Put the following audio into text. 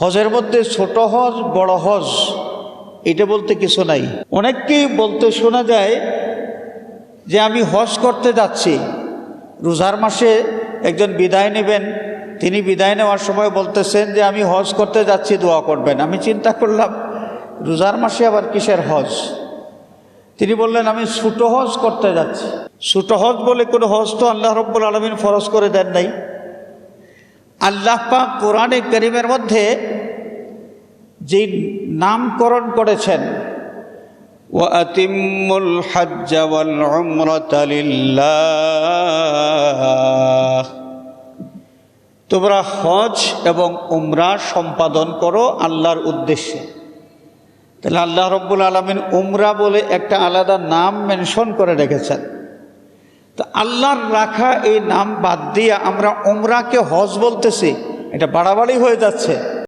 হজের মধ্যে ছোট হজ, বড় হজ, এটা বলতে কিছু নাই। অনেককেই বলতে শোনা যায় যে আমি হজ করতে যাচ্ছি। রোজার মাসে একজন বিদায় নেবেন, তিনি বিদায় নেওয়ার সময় বলতেছেন যে আমি হজ করতে যাচ্ছি, দোয়া করবেন। আমি চিন্তা করলাম, রোজার মাসে আবার কিসের হজ? তিনি বললেন, আমি ছোটো হজ করতে যাচ্ছি। ছোটো হজ বলে কোনো হজ তো আল্লাহ রব্বুল আলমিন ফরজ করে দেন নাই। আল্লাহ পাক কোরআনে করিমের মধ্যে যে নামকরণ করেছেন وأتموا الحج والعمرة لله তোমরা হজ এবং উমরা সম্পাদন করো আল্লাহর উদ্দেশ্যে তাহলে আল্লাহ রব্বুল আলমিন উমরা বলে একটা আলাদা নাম মেনশন করে রেখেছেন তো আল্লাহর রাখা এই নাম বাদ দিয়ে আমরা ওমরাকে হজ বলতেছি। এটা বাড়াবাড়ি হয়ে যাচ্ছে।